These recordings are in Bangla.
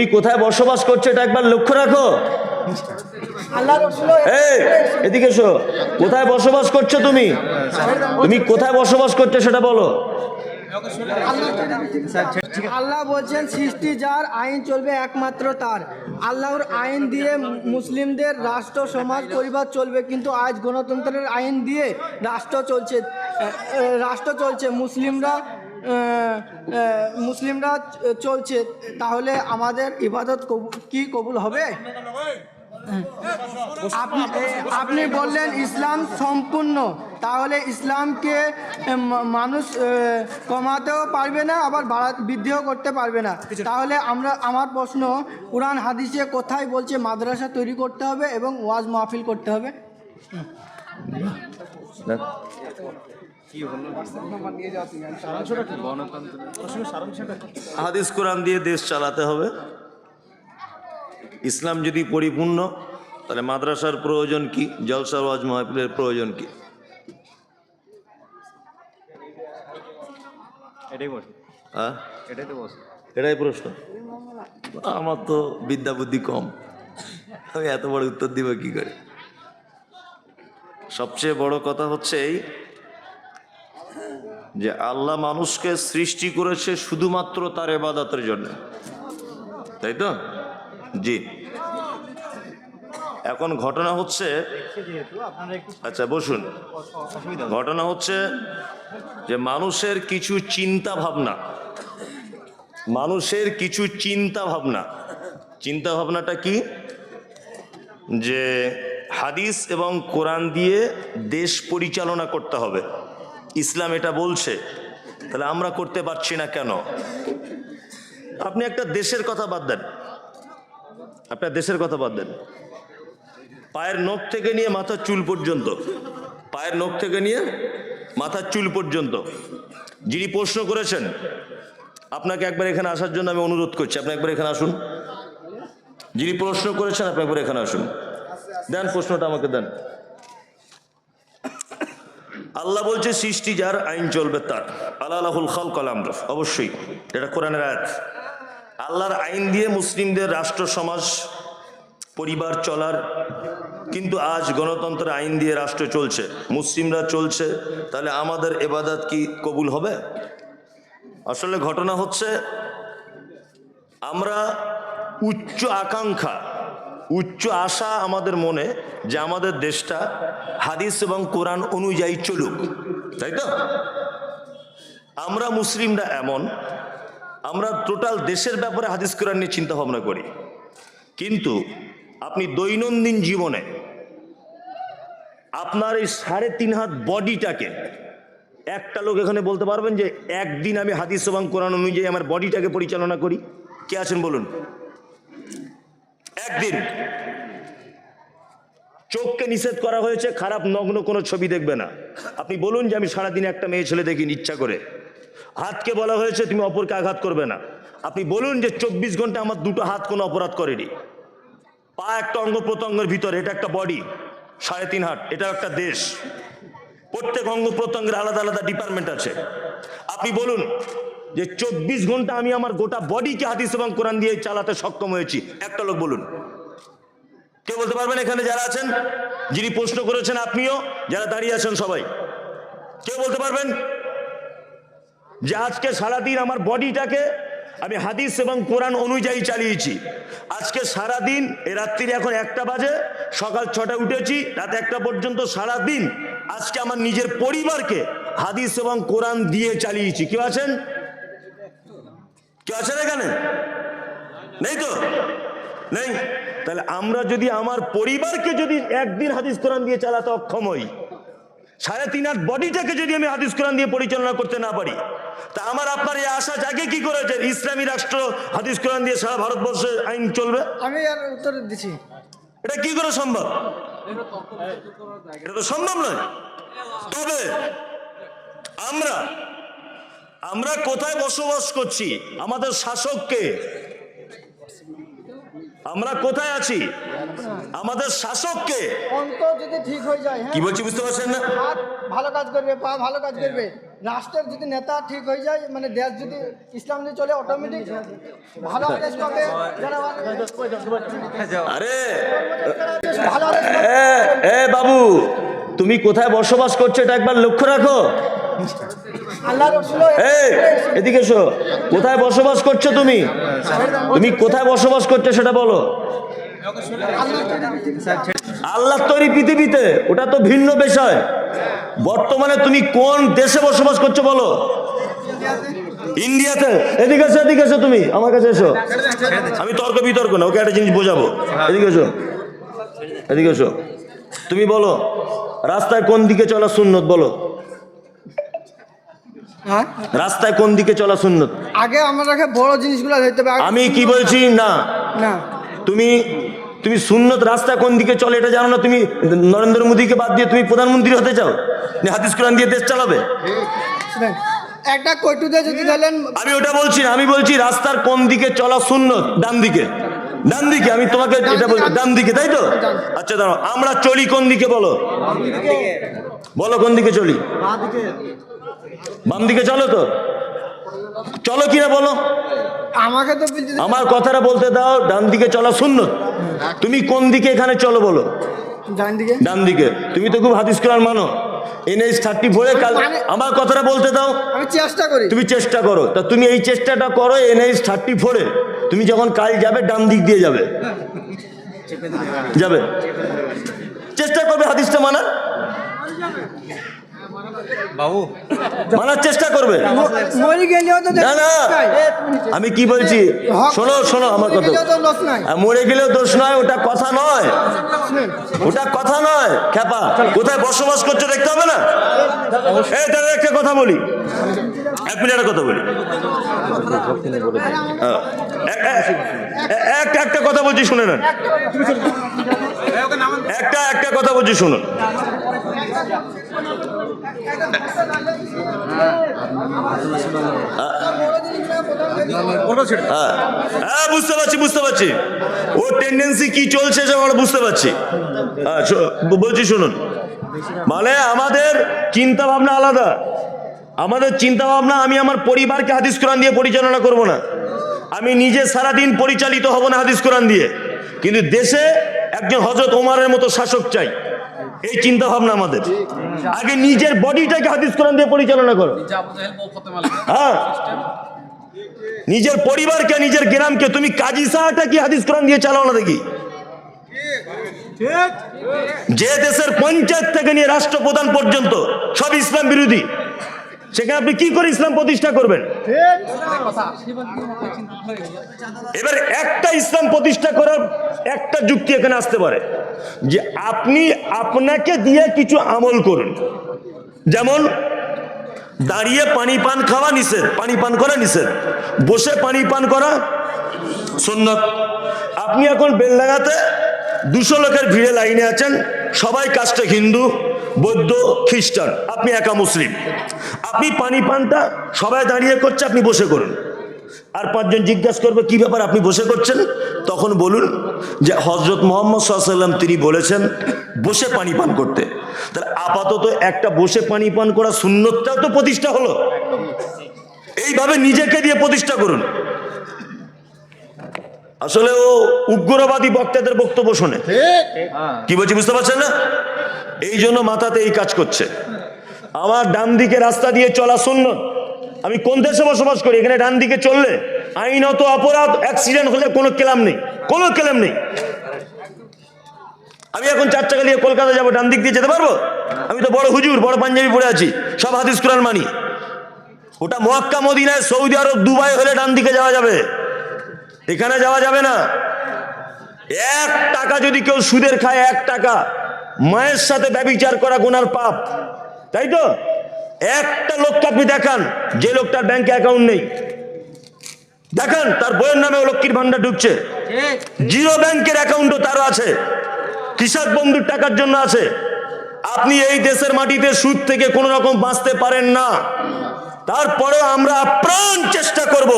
তুমি কোথায় বসবাস করছ এটা একবার লক্ষ্য রাখো। এই এদিকে এসো। কোথায় বসবাস করছ তুমি? তুমি কোথায় বসবাস করছ সেটা বলো। আল্লাহ বলছেন, সৃষ্টি যার আইন চলবে একমাত্র তার। আল্লাহর আইন দিয়ে মুসলিমদের রাষ্ট্র, সমাজ, পরিবার চলবে, কিন্তু আজ গণতন্ত্রের আইন দিয়ে রাষ্ট্র চলছে রাষ্ট্র চলছে, মুসলিমরা মুসলিমরা চলছে, তাহলে আমাদের ইবাদত কি কবুল হবে? আপনি আপনি বললেন ইসলাম সম্পূর্ণ। তাহলে ইসলামকে মানুষ কমাতেও পারবে না, আবার বাড়া, বৃদ্ধিও করতে পারবে না। তাহলে আমরা, আমার প্রশ্ন, কোরআন হাদিসে কোথায় বলছে মাদ্রাসা তৈরি করতে হবে এবং ওয়াজ মাহফিল করতে হবে? হাদিস কোরআন দিয়ে দেশ চালাতে হবে। ইসলাম যদি পরিপূর্ণ তাহলে মাদ্রাসার প্রয়োজন কি? জলসা ওয়াজ মাহফিলের প্রয়োজন কি? এটাই হ্যাঁ? এটাই তো এটাই প্রশ্ন। আমার তো বিদ্যা বুদ্ধি কম। আমি এত বড় উত্তর দিব কি করে? সবচেয়ে বড় কথা হচ্ছে এই যে আল্লাহ মানুষকে সৃষ্টি করেছে শুধুমাত্র তার এবাদতের জন্য। তাই তো? জি। এখন ঘটনা হচ্ছে আচ্ছা বসুন। ঘটনা হচ্ছে যে মানুষের কিছু চিন্তা ভাবনা মানুষের কিছু চিন্তা ভাবনা চিন্তা ভাবনাটা কি? যে হাদিস এবং কোরআন দিয়ে দেশ পরিচালনা করতে হবে। ইসলাম এটা বলছে। তাহলে আমরা করতে পারছি না কেন? আপনি একটা দেশের কথা বাদ দেন। আপনার দেশের কথা বাদ দেন। পায়ের নখ থেকে নিয়ে মাথার চুল পর্যন্ত। পায়ের নখ থেকে নিয়ে মাথার চুল পর্যন্ত। যিনি প্রশ্ন করেছেন, আপনাকে একবার এখানে আসার জন্য আমি অনুরোধ করছি, আপনি একবার এখানে আসুন। যিনি প্রশ্ন করেছেন, আপনি একবার এখানে আসুন। দেন প্রশ্নটা আমাকে, দেন। আল্লাহ বলছে, সৃষ্টি যার আইন চলবে তার। আল্লাহুল খাল কালাম অবশ্যই, এটা কোরআনের আয়াত। আল্লাহর আইন দিয়ে মুসলিমদের রাষ্ট্র, সমাজ, পরিবার চলার। কিন্তু আজ গণতন্ত্রের আইন দিয়ে রাষ্ট্র চলছে। মুসলিমরা চলছে। তাহলে আমাদের এবাদাত কি কবুল হবে? আসলে ঘটনা হচ্ছে, আমরা উচ্চ আকাঙ্ক্ষা, উচ্চ আশা আমাদের মনে যে আমাদের দেশটা হাদিস এবং কোরআন অনুযায়ী চলুক। তাই তো? আমরা মুসলিমরা এমন আমরা টোটাল দেশের ব্যাপারে হাদিস কোরআন নিয়ে চিন্তা ভাবনা করি। কিন্তু আপনি দৈনন্দিন জীবনে আপনার এই সাড়ে তিন হাত বডিটাকে, একটা লোক এখানে বলতে পারবেন যে একদিন আমি হাদিস এবং কোরআন অনুযায়ী আমার বডিটাকে পরিচালনা করি। কে আছেন বলুন? একদিন চোখকে নিষেধ করা হয়েছে, খারাপ নগ্ন কোনো ছবি দেখবে না। আপনি বলুন যে আমি সারাদিন একটা মেয়ে ছেলে দেখি, ইচ্ছা করে। হাতকে বলা হয়েছে, তুমি অপরকে আঘাত করবে না। আপনি বলুন যে চব্বিশ ঘণ্টা আমার দুটো হাত কোনো অপরাধ করেনি। পা একটা অঙ্গ প্রত্যঙ্গের ভিতরে, এটা একটা বডি সাড়ে তিন হাট এটা একটা দেশ। প্রত্যেক অঙ্গ প্রত্যঙ্গের আলাদা আলাদা ডিপার্টমেন্ট আছে। আপনি বলুন যে চব্বিশ ঘণ্টা আমি আমার গোটা বডিকে হাদিস এবং কোরআন দিয়ে চালাতে সক্ষম হয়েছি। একটা লোক বলুন। কে বলতে পারবেন এখানে যারা আছেন? যিনি প্রশ্ন করেছেন, আপনিও, যারা দাঁড়িয়ে আছেন সবাই। কেউ বলতে পারবেন? যে আজকে সারাদিন আমার বডিটাকে আমি হাদিস এবং কোরআন অনুযায়ী চালিয়েছি। আজকে সারাদিন, এ রাত্রির এখন একটা বাজে, সকাল ছটায় উঠেছি, রাত একটা পর্যন্ত সারাদিন আজকে আমার নিজের পরিবারকে হাদিস এবং কোরআন দিয়ে চালিয়েছি। কেউ আছেন? কেউ আছেন এখানে? নেই তো? নেই? তাহলে আমরা যদি আমার পরিবারকে যদি একদিন হাদিস কোরআন দিয়ে চালাতে অক্ষম হই, সাড়ে তিন আট বডিটাকে যদি আমি হাদিস কোরআন দিয়ে পরিচালনা করতে না পারি তা আমার আপনার এই আশা জাগে কি করেছে ইসলামী রাষ্ট্র হাদিস কোরআন দিয়ে সারা ভারতবর্ষে আইন চলবে? আমি আর উত্তর দিচ্ছি এটা কি করে সম্ভব? এটা তো সম্ভব নয়। তবে আমরা আমরা কোথায় বসবাস করছি? আমাদের শাসককে আমরা কোথায় আছি? আমাদের শাসককে অন্ত যদি ঠিক হয়ে যায় হ্যাঁ? কি বলছি বুঝতে পারছেন না? ভালো কাজ করবে পা ভালো কাজ করবে। রাষ্ট্রের যদি নেতা ঠিক হয়ে যায় মানে দেশ যদি ইসলাম যদি চলে অটোমেটিক ভালো আদেশ পাবে আরে। এ বাবু তুমি কোথায় বসবাস করছ এটা একবার লক্ষ্য রাখো। এদিকে এসো। কোথায় বসবাস করছ তুমি? তুমি কোথায় বসবাস করছ সেটা বলো। আল্লাহ তৈরি পৃথিবীতে ওটা তো ভিন্ন বিষয়। বর্তমানে তুমি কোন দেশে বসবাস করছ বলো? ইন্ডিয়াতে। এদিকে এসো এদিকে এসো তুমি আমার কাছে এসো। আমি তর্ক বিতর্ক না ওকে একটা জিনিস বোঝাবো। এদিকে এসো এদিকে এসো। তুমি বলো রাস্তায় কোন দিকে চলা সুন্নত বলো? হ্যাঁ? রাস্তায় কোন দিকে চলা সুন্নত? আগে আমাদেরকে বড় জিনিসগুলো আমি কি বলছি? না। না। তুমি তুমি সুন্নত রাস্তা কোন দিকে চলে এটা জানো না? তুমি নরেন্দ্র মোদীকে বাদ দিয়ে তুমি প্রধানমন্ত্রী হতে চাও? হাদিস কোরআন দিয়ে দেশ চালাবে? একটা কটুতে যদি ধরেন আমি ওটা বলছি না আমি বলছি রাস্তার কোন দিকে চলা সুন্নত? ডান দিকে। ডান দিকে আমি তোমাকে এটা বলছি ডান দিকে তাই তো? আচ্ছা দাঁড়াও আমরা চলি কোন দিকে বলো? বলো কোন দিকে চলি? বাম দিকে চলো তো? চলো কিনা বলো। আমাকে তো আমার কথাটা বলতে দাও ডান দিকে চলা সুন্নত তুমি কোন দিকে এখানে চলো বলো। ডান দিকে? ডান দিকে। তুমি তো খুব হাদিস কোরআন মানো। এনএইচ থার্টি ফোরে কাল আমার কথাটা বলতে দাও। আমি চেষ্টা করি। তুমি চেষ্টা করো। তা তুমি এই চেষ্টাটা করো এনএইচ থার্টি ফোরে তুমি যখন কাল যাবে ডান দিক দিয়ে যাবে। যাবে। চেষ্টা করবে হাদিসটা মানার? বাবু মানার চেষ্টা করবে। মরি গেলেও তো না না আমি কি বলছি? শোনো শোনো আমার কথা। মরে গেলেও দোষ নয় ওটা কথা নয়। ওটা কথা নয় খেপা কোথায় বসবাস করছ দেখতে হবে না? এই একটা কথা বলি। এক মিনিট কথা বলি। হ্যাঁ। একটা একটা কথা বলছি শুনে নেন। একটা একটা কথা বলছি শুনুন। হ্যাঁ। হ্যাঁ বুঝতে পারছি বুঝতে পারছি। ওর টেন্ডেন্সি কি চলছে সে আমরা বুঝতে পারছি। হ্যাঁ বলছি, শুনুন। মানে আমাদের চিন্তা ভাবনা আলাদা। আমাদের চিন্তা ভাবনা আমি আমার পরিবারকে হাদিস কোরআন দিয়ে পরিচালনা করব না। আমি নিজে সারাদিন পরিচালিত হব না হাদিস কোরআন দিয়ে। কিন্তু দেশে একজন হজরত ওমারের মতো শাসক চাই। এই চিন্তা ভাবনা আমাদের। আগে নিজের বডিটাকে হাদিস কোরআন দিয়ে পরিচালনা করো। হ্যাঁ। নিজের পরিবারকে নিজের গ্রামকে তুমি কাজী সাহাটা কি হাদিস কোরআন দিয়ে চালাও না দেখি? যে দেশের পঞ্চায়েত থেকে নিয়ে রাষ্ট্রপ্রধান পর্যন্ত সব ইসলাম বিরোধী। সেখানে আপনি কি করে ইসলাম প্রতিষ্ঠা করবেন? এবার একটা ইসলাম প্রতিষ্ঠা করার একটা যুক্তি এখানে আসতে পারে, যে আপনি আপনাকে দিয়ে কিছু আমল করুন। যেমন, দাঁড়িয়ে পানি পান খাওয়া নিষেধ, পানি পান করা নিষেধ, বসে পানি পান করা সুন্নত। আপনি এখন বেলডাঙ্গাতে দুশো লোকের ভিড়ে লাইনে আছেন, সবাই কাস্টে হিন্দু, বৌদ্ধ, খ্রিস্টান, আপনি একা মুসলিম। আপনি পানি পানটা সবাই দাঁড়িয়ে করছে আপনি বসে করুন। আর পাঁচজন জিজ্ঞাসা করবে কি ব্যাপার আপনি বসে করছেন? তখন বলুন যে হজরত মোহাম্মদ সাল্লাম তিনি বলেছেন বসে পানি পান করতে। তাহলে আপাতত একটা বসে পানি পান করা শূন্যতাও তো প্রতিষ্ঠা হলো। এইভাবে নিজেকে দিয়ে প্রতিষ্ঠা করুন। আসলে ও উগ্রবাদী বক্তাদের বক্তব্য শোনে। কি বলছি বুঝতে পারছেন না? এই জন্য মাথাতে এই কাজ করছে। আমার ডান দিকে রাস্তা দিয়ে চলা শূন্য আমি কোন দেশে বসবাস করি? এখানে ডান দিকে চললে আইনত অপরাধ অ্যাক্সিডেন্ট হলে কোনো ক্লেম নেই। কোনো ক্লেম নেই। আমি এখন চার চাকা নিয়ে কলকাতা যাব, ডান দিক দিয়ে যেতে পারব? আমি তো বড় হুজুর, বড় পাঞ্জাবি পরে আছি। সব হাদিস কোরআন মানি। ওটা মক্কা, মদিনায়, সৌদি আরব, দুবাই হলে ডান দিকে যাওয়া যাবে। এখানে যাওয়া যাবে না। এক টাকা যদি কেউ সুদের খায়, এক টাকা। মায়ের সাথে ব্যবিচার করা গুনার পাপ। তাই তো? একটা লোককে আপনি দেখান যে লোকটার ব্যাংকে অ্যাকাউন্ট নেই। দেখান তার বইয়ের নামে লক্ষ্মীর ভান্ডার ঢুকছে। জিরো ব্যাংকের অ্যাকাউন্টও তারও আছে। কৃষক বন্ধুর টাকার জন্য আছে। আপনি এই দেশের মাটিতে সুদ থেকে কোনো রকম বাঁচতে পারেন না। তারপরেও আমরা প্রাণ চেষ্টা করব।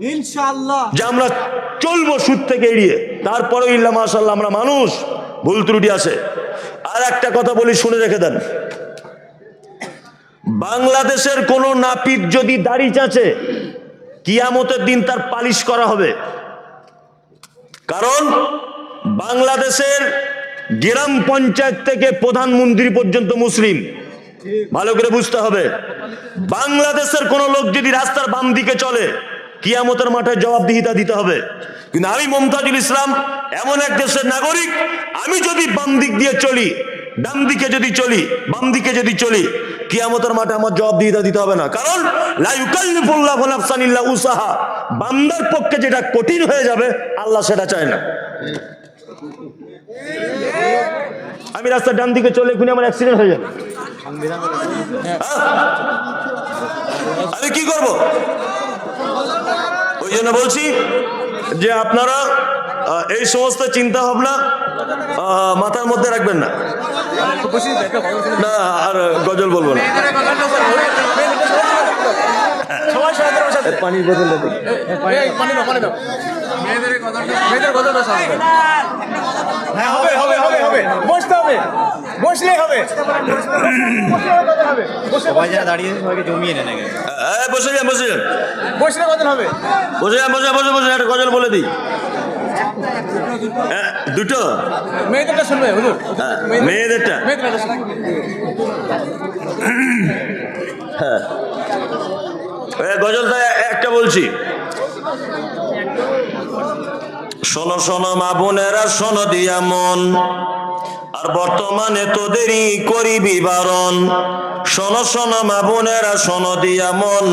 ইনশাআল্লাহ। যে আমরা চলবো সুদ থেকে এড়িয়ে। তারপরেও ইল্লা মাশাল্লাহ আমরা মানুষ। ভুল ত্রুটি আছে। আর একটা কথা বলি শুনে রেখে দেন। বাংলাদেশের কোনো নাপিত যদি দাড়ি চাচে, কিয়ামতের দিন তার পালিশ করা হবে। কারণ বাংলাদেশের গ্রাম পঞ্চায়েত থেকে প্রধানমন্ত্রী পর্যন্ত মুসলিম। ভালো করে বুঝতে হবে। বাংলাদেশের কোন লোক যদি রাস্তার বাম দিকে চলে, কিয়ামতের মাঠে জবাবদিহিতা দিতে হবে। কিন্তু আমি মমতাজুল ইসলাম এমন এক দেশের নাগরিক, আমি যদি বাম দিক দিয়ে চলি, ডান দিকে যদি চলি, বাম দিকে যদি চলি কিয়ামতের মাঠে আমার জবাব দিয়ে দিতে হবে না। কারণ উসাহা। বান্দার পক্ষে যেটা কঠিন হয়ে যাবে, আল্লাহ সেটা চায় না। আমি রাস্তার ডান দিকে চলে এখনই আমার অ্যাক্সিডেন্ট হয়ে যাবে। হ্যাঁ? আমি কি করব? ওই জন্য বলছি যে আপনারা এই সমস্ত চিন্তা ভাবনা মাথার মধ্যে রাখবেন না। না, আর বলব না। পানির বোতলটা। হ্যাঁ হবে হবে হবে হবে। বসতে হবে। বসলেই হবে। সবাই যারা দাঁড়িয়ে সবাইকে জমিয়ে নেন বসে যান বসে যান। বসলে কত হবে? বসে যান বসে বসে বসে একটা গজল বলে দিই। হ্যাঁ, দুটো। মেয়েদেরটা শুনবে হুজুর। হ্যাঁ, মেয়েদেরটা। মেয়েদেরটা তাই গজলটা একটা বলছি। শোনো শোনো, মা বোনেরা, শোনো দিয়া মন। আর বর্তমানে তোদেরই করিবি বারণ শোনো শোনো মা বোনেরা শোনো দিয়া মন।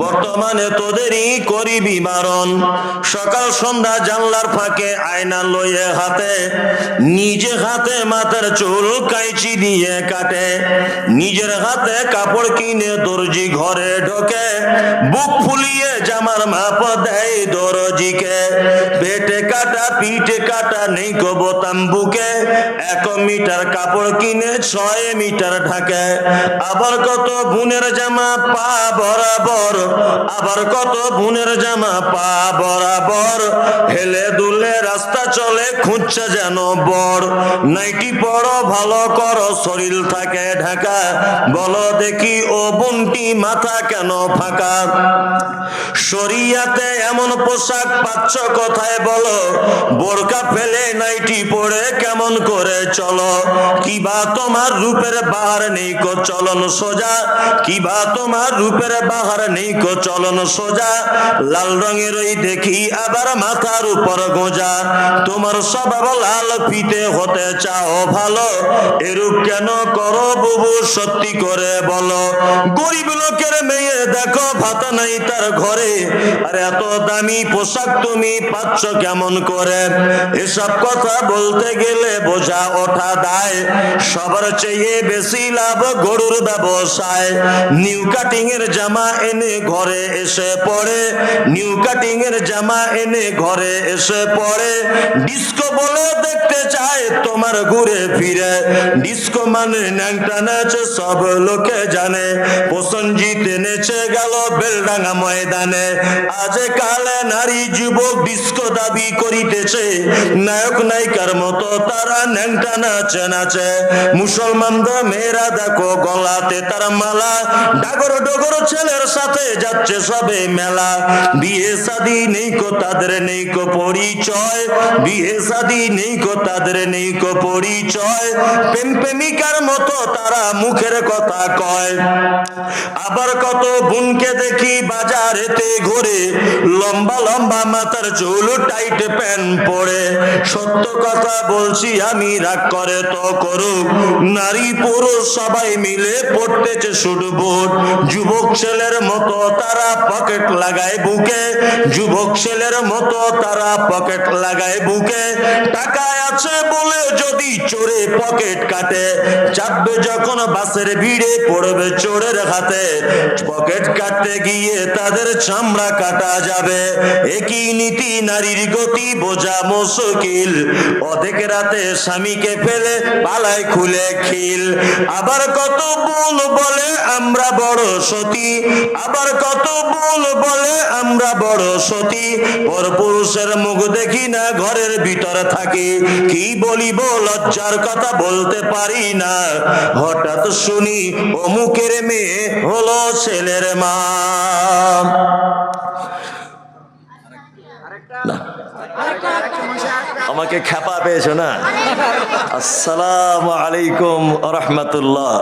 বর্তমানে তোদেরই করিবি বারণ। সকাল সন্ধ্যা জানলার ফাঁকে আয়না লইয়ে হাতে, নিজে হাতে মাথার চুল কাইচি দিয়ে কাটে। নিজের হাতে কাপড় কিনে দর্জি ঘরে ঢোকে, বুক ফুলিয়ে জামার মাপ দেয় দরজিকে। পেটে কাটা পিঠে কাটা নেই গো বোতাম বুকে, এক মিটার কাপড় কিনে ছয় মিটার ঢাকে। আবার কত বুনের জামা পা বরাবর, আবার কত বুনের জামা পা বরাবর। হেলে দুলে রাস্তা চলে, খুঁজছে যেন বর। নাইটি পড়ো ভালো করো, শরীর থাকে ঢাকা। বলো দেখি ও বুনটি মাথা কেন ফাঁকা? শরিয়াতে এমন পোশাক পাচ্ছ কথায় বলো? বোরকা ফেলে নাইটি পরে কেমন করে চলো? কিবা তোমার রূপের বাহার নেই কো চলন সোজা কিবা তোমার রূপের বাহার নেই কো চলন সোজা? লাল রঙের ওই দেখি আবার মাথার উপর গোজা। তোমার স্বভাব লাল, ফিতে হতে চাও ভালো। এরূপ কেন করো বুবু, সত্যি করে বলো। গরিব লোকের মেয়ে দেখো, ভাত নাই তার ঘরে। আর এত দামি পোশাক তুমি পাচ্ছ কেমন করে? এসব কথা বলতে গেলে বোঝা ওঠা দায়। সবার চেয়ে বেশি লাভ গরুর ব্যবসায়। নিউ কাটিং এর জামা এনে ঘরে এসে পড়ে। নিউ কাটিং এর জামা এনে ঘরে এসে পড়ে। ডিস্কো বলে দেখতে চায় তোমার ঘুরে ফিরে। ডিস্কো মানে ন্যাংটা সব লোকে জানে। প্রসঞ্জিত নেচে গেল বেলডাঙ্গা ময়দানে। আজ কালে নারী যুবক ডিস্কো দাবি করিতেছে। নায়ক, নায়িকার মতো তারা ন্যাংটা নাচে নাচে। মুসলমানদের মেয়েরা দেখো গলাতে তার মালা, ডাগর ডগর ছেলের সাথে যাচ্ছে সবে মেলা। বিয়ে শাদি নেই কো তাদের নেই কো পরিচয়, বিয়ে শাদি নেই কো তাদের নেই কো পরিচয়। প্রেম প্রেমিকার মতো তারা মুখের কথা কয়। আবার কত বোনকে দেখি বাজারেতে ঘুরে, লম্বা লম্বা মাথার চুল, টাইট প্যান্ট পরে। সত্য কথা বলছি আমি, রাগ করে তো করুক। নারী পুরুষ সবাই মিলে পড়তেছে শুট বুট। যুবক ছেলের মতো তারা পকেট লাগায় বুকে। যুবক ছেলের মতো তারা পকেট লাগায় বুকে। টাকা আছে বলে যদি চোরে পকেট কাটে, চাপবে যখন বাসের ভিড়ে পড়বে চোরের হাতে। পকেট কাটতে গিয়ে তাদের চামড়া কাটা যাবে। একই নীতি নারীর গতি বোঝা মুশকিল। অধেক রাতে স্বামীকে ফেলে পালায় খুলে খিল। আবার কত বোন বলে আমরা বড় সতী, আবার কত বোন বলে আমরা বড় সতী। পর পুরুষের মুখ দেখি না, ঘরের ভিতরে থাকি। কি বলিব, লজ্জার কথা বলতে পারি না। হঠাৎ শুনি, অমুকের মেয়ে হলো ছেলের মা। আমাকে খেপা পেয়েছ না? আসসালামু আলাইকুম রহমতুল্লাহ।